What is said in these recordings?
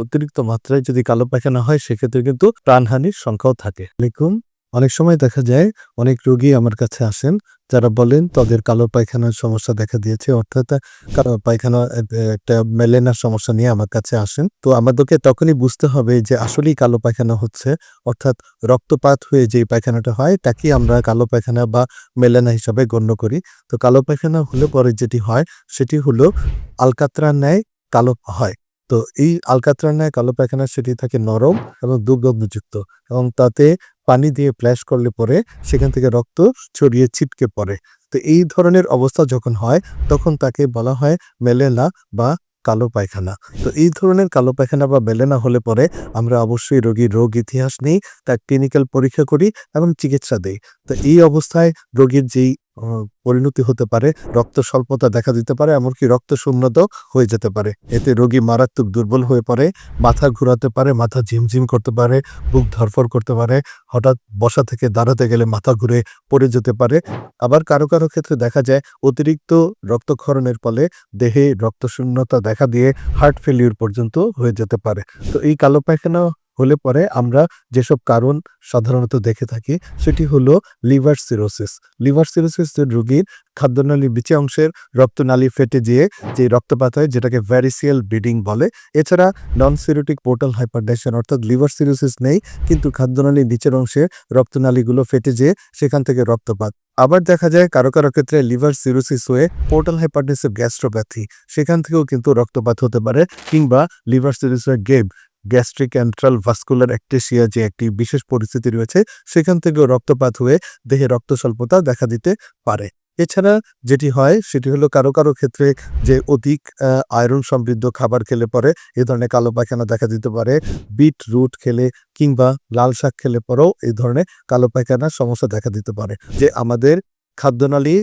অতিরিক্ত মাত্রায় যদি কালো পায়খানা হয়, সেক্ষেত্রে কিন্তু প্রাণহানির সংখ্যাও থাকে। লিখুন অনেক সময় দেখা যায় অনেক রোগী আমার কাছে আসেন, যারা বলেন, তাদের কালো পায়খানার সমস্যা দেখা দিয়েছে। অর্থাৎ কালো পায়খানা একটা মেলেনার সমস্যা নিয়ে আমার কাছে আসেন। তো আমাদেরকে তখনই বুঝতে হবে যে, আসলেই কালো পায়খানা হচ্ছে। অর্থাৎ, রক্তপাত হয়ে যে পায়খানাটা হয়, তাকে আমরা কালো পায়খানা বা মেলেনা হিসাবে গণ্য করি। তো কালো পায়খানা হলে পরে যেটি হয়, সেটি হলো আলকাতরার ন্যায় কালো হয়। তো এই আলকাতরার ন্যায় কালো পায়খানা সেটি থাকে নরম এবং দুর্গন্ধযুক্ত এবং তাতে পানি দিয়ে ফ্ল্যাশ করলে পরে সেখান থেকে রক্ত ছড়িয়ে ছিটকে পড়ে। তো এই ধরনের অবস্থা যখন হয়, তখন তাকে বলা হয় মেলেনা বা কালো পায়খানা। তো এই ধরনের কালো পায়খানা বা মেলেনা হলে পরে আমরা অবশ্যই রোগীর রোগ ইতিহাস নিই, তার ক্লিনিক্যাল পরীক্ষা করি এবং চিকিৎসা দেই। তো এই অবস্থায় রোগীর যেই পরিণতি হতে পারে, রক্ত স্বল্পতা দেখা দিতে পারে, এমনকি রক্ত শূন্যতাও হয়ে যেতে পারে। এতে রোগী মারাত্মক দুর্বল হয়ে পড়ে, মাথা ঘোরাতে পারে, মাথা ঝিমঝিম করতে পারে, বুক ধরফর করতে পারে, হঠাৎ বসা থেকে দাঁড়াতে গেলে মাথা ঘুরে পড়ে যেতে পারে। আবার কারও কারও ক্ষেত্রে দেখা যায়, অতিরিক্ত রক্তক্ষরণের ফলে দেহে রক্তশূন্যতা দেখা দিয়ে হার্ট ফেলিউর পর্যন্ত হয়ে যেতে পারে। তো এই কালো পায়খানা হলে পরে আমরা যেসব কারণ সাধারণত দেখে থাকি, সেটি হলো লিভার সিরোসিস। লিভার সিরোসিস রোগীর খাদ্যনালীর বিচে অংশের রক্তনালী ফেটে যেয়ে যে রক্তপাত হয়, যেটাকে ভ্যারিসিয়াল ব্লিডিং বলে, এছাড়া নন সিরোটিক পোর্টাল হাইপারটেনশন অর্থাৎ লিভার সিরোসিস নেই, কিন্তু খাদ্যনালীর নিচের অংশে রক্তনালীগুলো ফেটে যেয়ে সেখান থেকে রক্তপাত। আবার দেখা যায় কারও কারও ক্ষেত্রে লিভার সিরোসিস হয়ে পোর্টাল হাইপারটেনসিভ গ্যাস্ট্রোপ্যাথি সেখান থেকেও কিন্তু রক্তপাত হতে পারে, কিংবা লিভার সিরোসিস গেব গ্যাস্ট্রিক অ্যান্ট্রাল ভাস্কুলার অ্যাক্টেশিয়া যে একটি বিশেষ পরিস্থিতি রয়েছে, সেখান থেকেও রক্তপাত হয়ে দেহে রক্ত স্বল্পতা দেখা দিতে পারে। এছাড়া যেটি হয়, সেটি হলো কারও কারও ক্ষেত্রে যে অধিক আয়রন সমৃদ্ধ খাবার খেলে পরে, এ ধরনের কালো পায়খানা দেখা দিতে পারে বিট রুট খেলে কিংবা লাল শাক খেলে পরেও এই ধরনের কালো পায়খানার সমস্যা দেখা দিতে পারে। যে আমাদের খাদ্যনালী,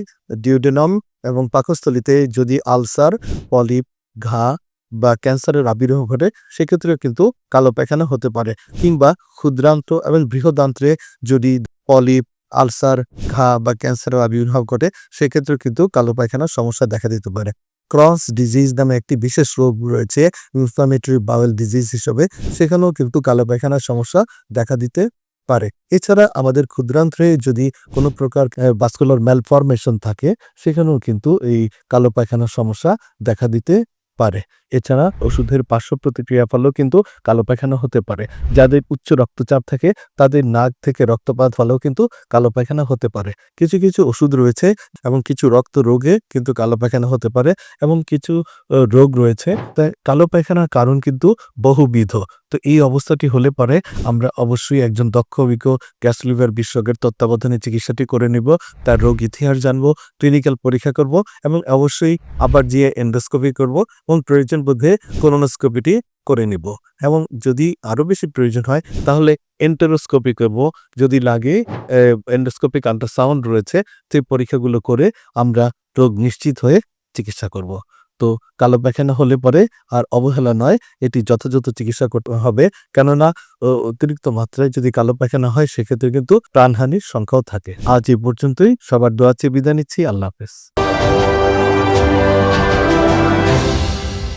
ডিউডেনম এবং পাকস্থলিতে যদি আলসার, পলিপ, ঘা বা ক্যান্সারের আবির্ভাব ঘটে, সেক্ষেত্রেও কিন্তু কালো পায়খানা হতে পারে। কিংবা ক্ষুদ্রান্ত এবং বৃহদান্ত্রে যদি পলিপ, আলসার, ঘা বা ক্যান্সারের আবির্ভাব ঘটে, সেক্ষেত্রেও কিন্তু কালো পায়খানার সমস্যা দেখা দিতে পারে। ক্রস ডিজিজ নামে একটি বিশেষ রোগ রয়েছে, ইনফ্লামেটরি বাউল ডিজিজ হিসেবে। সেখানেও কিন্তু কালো পায়খানার সমস্যা দেখা দিতে পারে। এছাড়া আমাদের ক্ষুদ্রান্ত্রে যদি কোনো প্রকার বাস্কুলার ম্যালফরমেশন থাকে, সেখানেও কিন্তু এই কালো পায়খানার সমস্যা দেখা দিতে পারে। এছাড়া ওষুধের পার্শ্ব প্রতিক্রিয়া ফলেও কিন্তু কালো পায়খানা হতে পারে। যাদের উচ্চ রক্তচাপ থাকে, তাদের নাক থেকে রক্তপাত ফলেও কিন্তু কালো পায়খানা হতে পারে। কিছু কিছু ওষুধ রয়েছে এবং কিছু রক্ত রোগে কিন্তু কালো পায়খানা হতে পারে এবং কিছু রোগ রয়েছে। তাই কালো পায়খানার কারণ কিন্তু বহুবিধ। তো এই অবস্থাটি হলে পরে আমরা অবশ্যই একজন দক্ষ, অভিজ্ঞ গ্যাস লিভার বিশেষজ্ঞের তত্ত্বাবধানে চিকিৎসাটি করে নিব, তার রোগ ইতিহাস জানব, ক্লিনিক্যাল পরীক্ষা করব এবং অবশ্যই আবার গিয়ে এন্ডোস্কোপি করব। এবং প্রয়োজন বোধে কোলোনোস্কোপিটি করে নিব। এবং যদি আরও বেশি প্রয়োজন হয়, তাহলে এন্টারোস্কোপি করব। যদি লাগে এন্ডোস্কোপিক আল্ট্রাসাউন্ড রয়েছে, সেই পরীক্ষাগুলো করে আমরা রোগ নিশ্চিত হয়ে চিকিৎসা করব। তো কালো পায়খানা হলে পরে আর অবহেলা নয়, এটি যথাযথ চিকিৎসা করতে হবে। কেননা অতিরিক্ত মাত্রায় যদি কালো পায়খানা হয়, সেক্ষেত্রে কিন্তু প্রাণহানির সংখ্যাও থাকে। আজ এই পর্যন্তই। সবার দোয়া চেয়ে বিদায় নিচ্ছি। আল্লাহ হাফেজ।